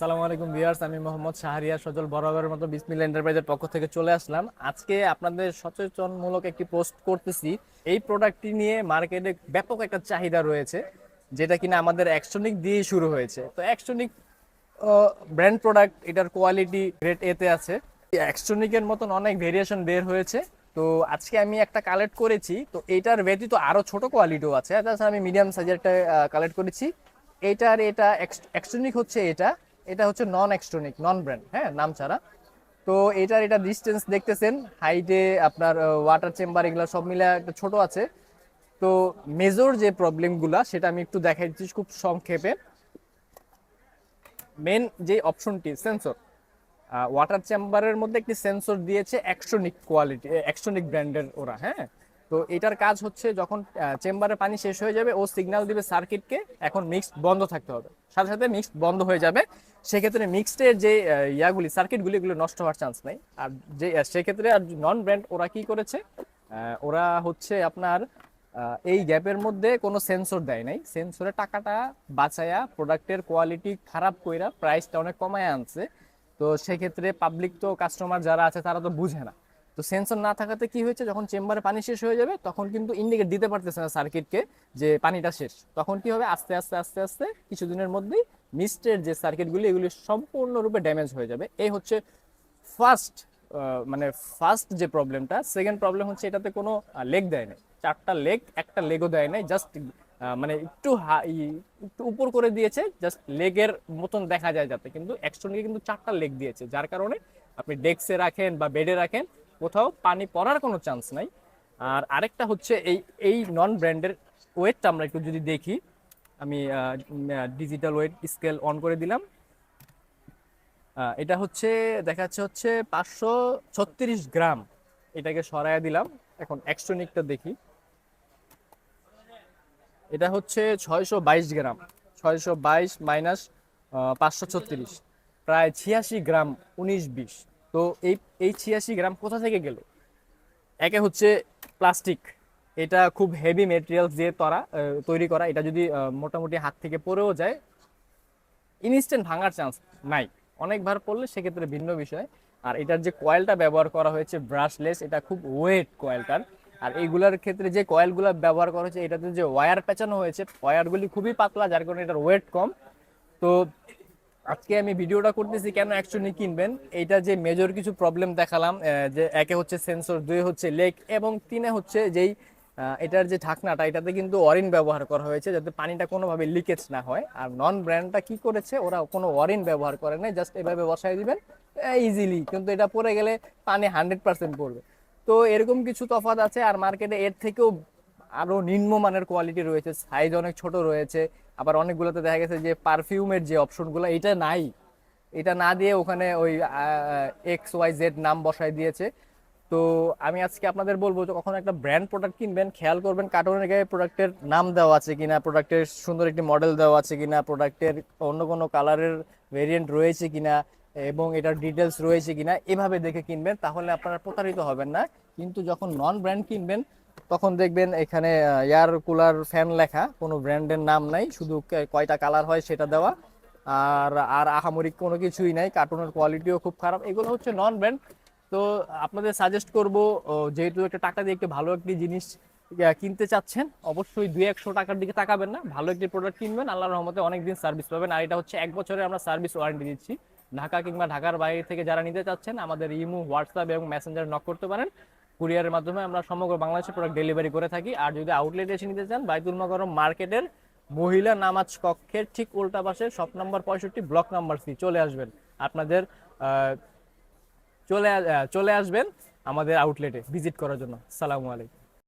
সালামু আলাইকুম ভিউয়ার্স, আমি মোহাম্মদ শাহরিয়ার সজল বরাবরের মতো বিসমিল এন্টারপ্রাইজের পক্ষ থেকে চলে আসলাম। আজকে আপনাদের সচেতনমূলক একটি পোস্ট করতেছি। এই প্রোডাক্টটি নিয়ে মার্কেটে ব্যাপক একটা চাহিদা রয়েছে, যেটা কিনা আমাদের অ্যাকশনিক দিয়ে শুরু হয়েছে। তো অ্যাকশনিক ব্র্যান্ড প্রোডাক্ট এটার কোয়ালিটি গ্রেড এতে আছে। অ্যাকশনিকের মতন অনেক ভেরিয়েশন বের হয়েছে। তো আজকে আমি একটা কালেক্ট করেছি। তো এটার ব্যতীত আরও ছোট কোয়ালিটিও আছে। আমি মিডিয়াম সাইজেরটা কালেক্ট করেছি। এটার এটা এক্সট্রনিক হচ্ছে এটা। এটা হচ্ছে নন এক্সট্রনিক নন ব্র্যান্ড হ্যাঁ নাম ছাড়া। তো এটার এটা ডিস্টেন্স দেখতেছেন হাইটে আপনার ওয়াটার চেম্বার এগুলো সব মিলে একটা ছোট আছে। তো মেজর যে প্রবলেমগুলা সেটা আমি একটু দেখাই দিচ্ছি খুব সংক্ষেপে। মেন যে অপশনটি সেন্সর ওয়াটার চেম্বারের মধ্যে একটি সেন্সর দিয়েছে অ্যাকশনিক কোয়ালিটি অ্যাকশনিক ব্র্যান্ডের ওরা হ্যাঁ। তো এটার কাজ হচ্ছে যখন চেম্বারে পানি শেষ হয়ে যাবে, ও সিগন্যাল দিবে সার্কিটকে এখন মিক্সড বন্ধ থাকতে হবে। সাথে সাথে মিক্সড বন্ধ হয়ে যাবে। সেক্ষেত্রে মিক্সডের যে ইয়াগুলি সার্কিটগুলি এগুলো নষ্ট হওয়ার চান্স নেই। আর যে সেক্ষেত্রে আর নন ব্র্যান্ড ওরা কি করেছে? ওরা হচ্ছে আপনার এই গ্যাপের মধ্যে কোনো সেন্সর দেয় নাই। সেন্সরে টাকাটা বাঁচায়া প্রোডাক্টের কোয়ালিটি খারাপ কইরা প্রাইসটা অনেক কমায় আনছে। তো সেক্ষেত্রে পাবলিক তো কাস্টমার যারা আছে তারা তো বুঝে না। তো সেন্সর না থাকাতে কি হয়েছে? যখন চেম্বারে পানি শেষ হয়ে যাবে, তখন কিন্তু ইন্ডিকেট দিতে পারতেছে না সার্কিটকে যে পানিটা শেষ। তখন কি হবে? আস্তে আস্তে আস্তে আস্তে কিছুদিনের মধ্যেই মিস্টের যে সার্কিটগুলি এগুলি সম্পূর্ণরূপে ড্যামেজ হয়ে যাবে। এই হচ্ছে ফার্স্ট মানে ফার্স্ট যে প্রবলেমটা সেকেন্ড প্রবলেম হচ্ছে এটাতে কোনো লেগ দেয় নাই। চারটা লেগ একটা লেগও দেয় নাই। জাস্ট মানে একটু একটু উপর করে দিয়েছে জাস্ট লেগের মতন দেখা যায় যাতে। কিন্তু একসঙ্গে কিন্তু চারটা লেগ দিয়েছে। যার কারণে আপনি ডেস্কে রাখেন বা বেডে রাখেন কোথাও পানি পড়ার কোনো চান্স নাই। আর আরেকটা হচ্ছে এই এই নন ব্র্যান্ডের ওয়েটটা আমরা একটু যদি দেখি, আমি ডিজিটাল ওয়েট স্কেল অন করে দিলাম। এটা হচ্ছে দেখাচ্ছে হচ্ছে পাঁচশো ছত্রিশ গ্রাম। এটাকে সরাইয়া দিলাম। এখন এক্সট্রনিকটা দেখি। এটা হচ্ছে ছয়শো বাইশ গ্রাম। ছয়শো বাইশ মাইনাস পাঁচশো ছত্রিশ। প্রায় ছিয়াশি গ্রাম, উনিশ বিশ। তো এই এই ছিয়াশি গ্রাম কোথা থেকে গেল? একে হচ্ছে প্লাস্টিক। এটা খুব হেভি মেটেরিয়ালস দিয়ে তরা তৈরি করা। এটা যদি মোটামুটি হাত থেকে পড়েও যায় ইনস্ট্যান্ট ভাঙার চান্স নাই। অনেকবার পড়লে সেক্ষেত্রে ভিন্ন বিষয়। আর এটার যে কয়েলটা ব্যবহার করা হয়েছে ব্রাশলেস এটা খুব ওয়েট কয়েলটার আর এইগুলোর ক্ষেত্রে যে কয়েলগুলো ব্যবহার করা হয়েছে, এটাতে যে ওয়্যার পেঁচানো হয়েছে ওয়্যারগুলি খুবই পাতলা, যার কারণে এটার ওয়েট কম। তো আজকে আমি ভিডিওটা করতেছি কেন অ্যাকচুয়ালি কিনবেন? এইটা যে মেজর কিছু প্রবলেম দেখালাম যে একে হচ্ছে সেন্সর দুই হচ্ছে লেক এবং তিনে হচ্ছে যেই এটার যে ঢাকনাটা, এটাতে কিন্তু অরিন ব্যবহার করা হয়েছে যাতে পানিটা কোনোভাবে লিকেজ না হয়। আর নন ব্র্যান্ডটা কি করেছে? ওরা কোনো অরিন ব্যবহার করে নাই জাস্ট এভাবে বসাই দিবেন ইজিলি কিন্তু এটা পরে গেলে পানি হান্ড্রেড পার্সেন্ট পড়বে। তো এরকম কিছু তফাৎ আছে, আর মার্কেটে এর থেকেও আরও নিম্নমানের কোয়ালিটি রয়েছে সাইজ অনেক ছোট রয়েছে। আবার অনেকগুলোতে দেখা গেছে যে পারফিউমের যে অপশনগুলো এটা নাই। এটা না দিয়ে ওখানে ওই এক্স ওয়াই জেড নাম বসায় দিয়েছে। তো আমি আজকে আপনাদের বলব যে কখনো একটা ব্র্যান্ড প্রোডাক্ট কিনবেন, খেয়াল করবেন কার্টুনের গায়ে প্রোডাক্টের নাম দেওয়া আছে কিনা প্রোডাক্টের সুন্দর একটি মডেল দেওয়া আছে কিনা প্রোডাক্টের অন্য কোনো কালারের ভেরিয়েন্ট রয়েছে কিনা, এবং এটার ডিটেলস রয়েছে কিনা, এভাবে দেখে কিনবেন, তাহলে আপনারা প্রতারিত হবেন না। কিন্তু যখন নন ব্র্যান্ড কিনবেন তখন দেখবেন এখানে এয়ার কুলার ফ্যান লেখা, কোনো ব্র্যান্ডের নাম নাই, শুধু কয়টা কালার হয় সেটা দেওয়া। আর আর আহামরি কোনো কিছুই নাই কার্টুনের কোয়ালিটিও খুব খারাপ। এগুলো হচ্ছে নন ব্র্যান্ড তো আপনাদের সাজেস্ট করব যেহেতু একটা টাকা দিয়ে একটি ভালো একটি জিনিস কিনতে চাচ্ছেন, অবশ্যই দুই একশো টাকার দিকে তাকাবেন না। ভালো একটি প্রোডাক্ট কিনবেন, আল্লাহর রহমতে অনেক দিন সার্ভিস পাবেন। আর এটা হচ্ছে এক বছরে আমরা সার্ভিস ওয়ারেন্টি দিচ্ছি। ঢাকা কিংবা ঢাকার বাইরে থেকে যারা নিতে চাচ্ছেন, আমাদের ইমো, হোয়াটসঅ্যাপ এবং মেসেঞ্জার নক করতে পারেন। কুরিয়ারের মাধ্যমে আমরা সমগ্র বাংলাদেশে প্রোডাক্ট ডেলিভারি করে থাকি। আর যদি আউটলেট এসে নিতে চান, বাইতুল মগরম মার্কেটের মহিলা নামাজ কক্ষের ঠিক উল্টা পাশে সব নাম্বার পঁয়ষট্টি ব্লক নাম্বার সি চলে আসবেন। আপনাদের চলে চলে আসবেন আমাদের আউটলেটে ভিজিট করার জন্য। সালামু আলাইকুম।